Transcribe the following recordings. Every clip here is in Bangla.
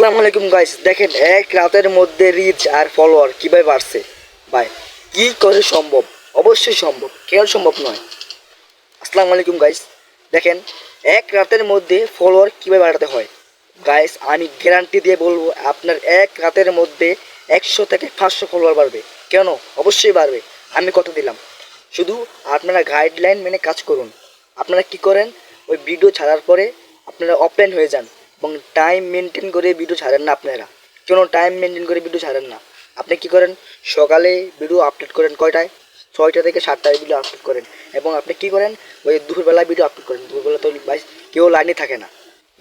আসসালামু আলাইকুম গাইস দেখেন, এক রাতের মধ্যে রিচ আর ফলোয়ার কীভাবে বাড়ছে? ভাই, কি করে সম্ভব? অবশ্যই সম্ভব, কেন সম্ভব নয়? আসসালামু আলাইকুম গাইস দেখেন, এক রাতের মধ্যে ফলোয়ার কীভাবে বাড়াতে হয়? গাইস আমি গ্যারান্টি দিয়ে বলব, আপনার এক রাতের মধ্যে একশো থেকে পাঁচশো ফলোয়ার বাড়বে। কেন? অবশ্যই বাড়বে। আমি কত দিলাম? শুধু আপনারা গাইডলাইন মেনে কাজ করুন। আপনারা কি করেন? ওই ভিডিও ছাড়ার পরে আপনারা অফলাইন হয়ে যান। এবং টাইম মেনটেন করে ভিডিও ছাড়েন না আপনারা। কেন টাইম মেনটেন করে ভিডিও ছাড়েন না? আপনি কি করেন? সকালে ভিডিও আপলোড করেন কয়টায়? ছয়টা থেকে সাতটায় ভিডিও আপলোড করেন। এবং আপনি কি করেন? ওই দুপুরবেলায় ভিডিও আপলোড করেন। দুপুরবেলা তো ভাই কেউ লাইনে থাকে না।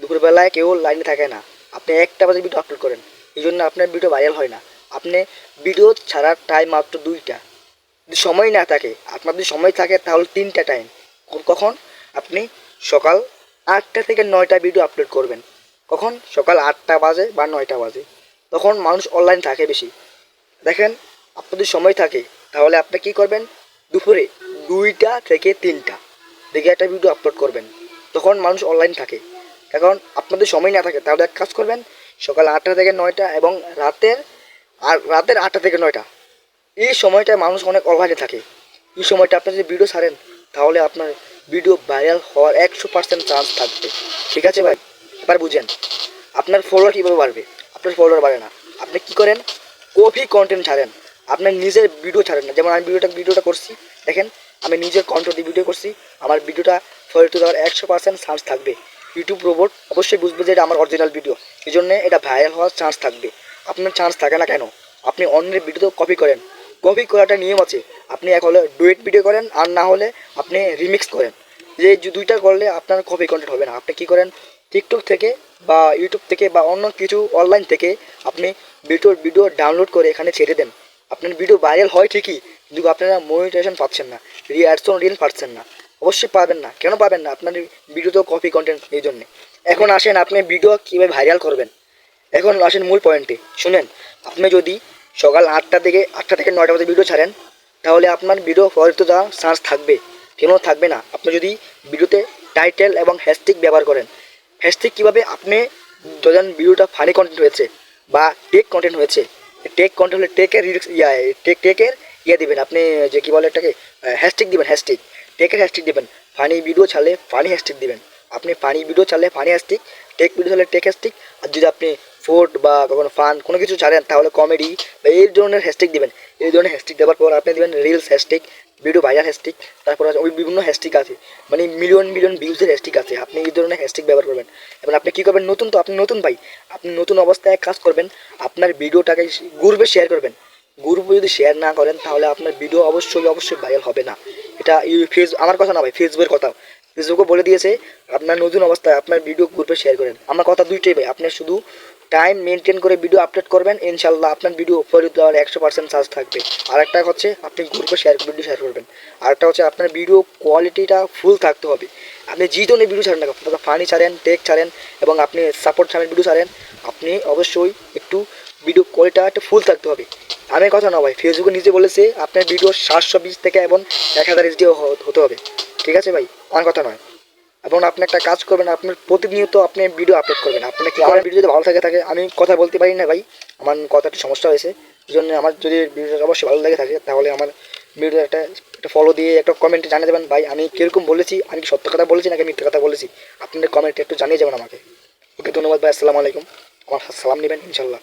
দুপুরবেলায় কেউ লাইনে থাকে না। আপনি একটা বাজে ভিডিও আপলোড করেন। এই জন্য আপনার ভিডিও ভাইরাল হয় না। আপনি ভিডিও ছাড়ার টাইম মাত্র দুইটা। যদি সময় না থাকে, আপনার যদি সময় থাকে তাহলে তিনটা টাইম কখন? আপনি সকাল আটটা থেকে নয়টা ভিডিও আপলোড করবেন। কখন? সকাল আটটা বাজে বা নয়টা বাজে। তখন মানুষ অনলাইন থাকে বেশি। দেখেন আপনাদের সময় থাকে, তাহলে আপনি কি করবেন? দুপুরে দুইটা থেকে তিনটা দেখে একটা ভিডিও আপলোড করবেন। তখন মানুষ অনলাইন থাকে। এখন আপনাদের সময় না থাকে, তাহলে এক কাজ করবেন, সকাল আটটা থেকে নয়টা এবং রাতের, আর রাতের আটটা থেকে নয়টা। এই সময়টায় মানুষ অনেক অনলাইনে থাকে। এই সময়টা আপনি যদি ভিডিও ছাড়েন, তাহলে আপনার ভিডিও ভাইরাল হওয়ার একশো পার্সেন্ট চান্স থাকবে। ঠিক আছে ভাই? এবার বুঝেন, আপনার ফলোয়ার কীভাবে বাড়বে? আপনার ফলোয়ার বাড়ে না। আপনি কি করেন? কপি কন্টেন্ট ছাড়েন। আপনার নিজের ভিডিও ছাড়েন না। যেমন আমি ভিডিওটা ভিডিওটা করছি, দেখেন, আমি নিজের কন্টেন্ট ভিডিও করছি, আমার ভিডিওটা ফরিত দেওয়ার একশো পার্সেন্ট চান্স থাকবে। ইউটিউব রোবট অবশ্যই বুঝবে যে এটা আমার অরিজিনাল ভিডিও এই জন্যে এটা ভাইরাল হওয়ার চান্স থাকবে। আপনার চান্স থাকে না কেন? আপনি অন্যের ভিডিও কপি করেন। কপি করাটা নিয়ম আছে। আপনি এক হলে ডুয়েট ভিডিও করেন, আর না হলে আপনি রিমিক্স করেন। যে দুইটা করলে আপনার কপি কন্টেন্ট হবে না। আপনি কি করেন? টিকটক থেকে বা ইউটিউব থেকে বা অন্য কিছু অনলাইন থেকে আপনি ভিডিওর ভিডিও ডাউনলোড করে এখানে ছেড়ে দেন। আপনার ভিডিও ভাইরাল হয় ঠিকই, কিন্তু আপনারা মনিটাইজেশন পাচ্ছেন না রিয়াকশন রিল পাচ্ছেন না। অবশ্যই পাবেন না। কেন পাবেন না? আপনার ভিডিও তো কপি কন্টেন্ট এই জন্যে। এখন আসেন, আপনি ভিডিও কীভাবে ভাইরাল করবেন? এখন আসেন মূল পয়েন্টে শুনেন, আপনি যদি সকাল আটটা থেকে আটটা থেকে নয়টা মধ্যে ভিডিও ছাড়েন, তাহলে আপনার ভিডিও দেওয়ার চান্স থাকবে। কেন থাকবে না? আপনি যদি ভিডিওতে টাইটেল এবং হ্যাশট্যাগ ব্যবহার করেন হ্যাশট্যাগ কীভাবে আপনি যখন ভিডিওটা ফানি কন্টেন্ট হয়েছে বা টেক কন্টেন্ট হয়েছে টেক কন্টেন্ট হলে টেকের ইয়া টেক টেকের ইয়ে দেবেন। আপনি যে কী বলে এটাকে হ্যাশট্যাগ দেবেন হ্যাশট্যাগ টেকের হ্যাশট্যাগ দেবেন। ফানি ভিডিও ছাড়লে ফানি হ্যাশট্যাগ দেবেন। আপনি ফানি ভিডিও ছাড়লে ফানি হ্যাশট্যাগ টেক ভিডিও ছাড়লে টেক হ্যাশট্যাগ আর যদি আপনি ফুড বা কখনো ফান কোনো কিছু ছাড়েন, তাহলে কমেডি বা এই ধরনের হ্যাশট্যাগ দেবেন। এই ধরনের হ্যাশট্যাগ দেওয়ার পর আপনি দেবেন reels hashtag video viral hashtag তারপর আছে ওই বিভিন্ন হ্যাশট্যাগ আছে। মানে মিলিয়ন মিলিয়ন ভিউজের হ্যাশট্যাগ আছে। আপনি এই ধরনের হ্যাশট্যাগ ব্যবহার করবেন। এবং আপনি কী করবেন? নতুন তো আপনি নতুন ভাই। আপনি নতুন অবস্থায় কাজ করবেন, আপনার ভিডিওটাকে গ্রুপে শেয়ার করবেন। গ্রুপে যদি শেয়ার না করেন, তাহলে আপনার ভিডিও অবশ্যই অবশ্যই ভাইরাল হবে না। এটা ফেস আমার কথা না ভাই ফেসবুকের কথা ফেসবুকও বলে দিয়েছে, আপনার নতুন অবস্থায় আপনার ভিডিও গ্রুপে শেয়ার করেন। আমার কথা দুইটাই ভাই। আপনি শুধু টাইম মেনটেন করে ভিডিও আপলোড করবেন ইনশাল্লাহ আপনার ভিডিও উপরে দেওয়ার একশো পার্সেন্ট চার্জ থাকবে। আর একটা হচ্ছে, আপনি গ্রুপে শেয়ার ভিডিও শেয়ার করবেন। আর একটা হচ্ছে, আপনার ভিডিও কোয়ালিটিটা ফুল থাকতে হবে। আপনি যে ধরনের ভিডিও ছাড়েন না কেন ফানি ছাড়েন টেক ছাড়েন, এবং আপনি সাপোর্ট ছাড়েন ভিডিও ছাড়েন, আপনি অবশ্যই একটু ভিডিও কোয়ালিটিটা একটু ফুল থাকতে হবে। আমি কথা না ভাই ফেসবুকে নিজে বলেছে, আপনার ভিডিও সাতশো বিশ থেকে এবং এক হাজার এইচডিও হতে হবে। ঠিক আছে ভাই? আমার কথা নয়। এবং আপনি একটা কাজ করবেন আপনার প্রতিনিয়ত আপনি ভিডিও আপলোড করবেন। আপনার কি আমার ভিডিও যদি ভালো থাকে থাকে? আমি কথা বলতে পারি না ভাই। আমার কথা একটু সমস্যা হয়েছে। এই জন্য আমার যদি ভিডিওটা অবশ্যই ভালো লাগে থাকে, তাহলে আমার ভিডিও একটা একটা ফলো দিয়ে একটা কমেন্টে জানিয়ে দেবেন। ভাই, আমি কীরকম বলেছি? আমি কি সত্য কথা বলেছি নাকি মিথ্যে কথা বলেছি? আপনাদের কমেন্টে একটু জানিয়ে যাবেন আমাকে। ওকে, ধন্যবাদ ভাই। আসসালামু আলাইকুম। আমার সালাম নেবেন, ইনশাল্লাহ।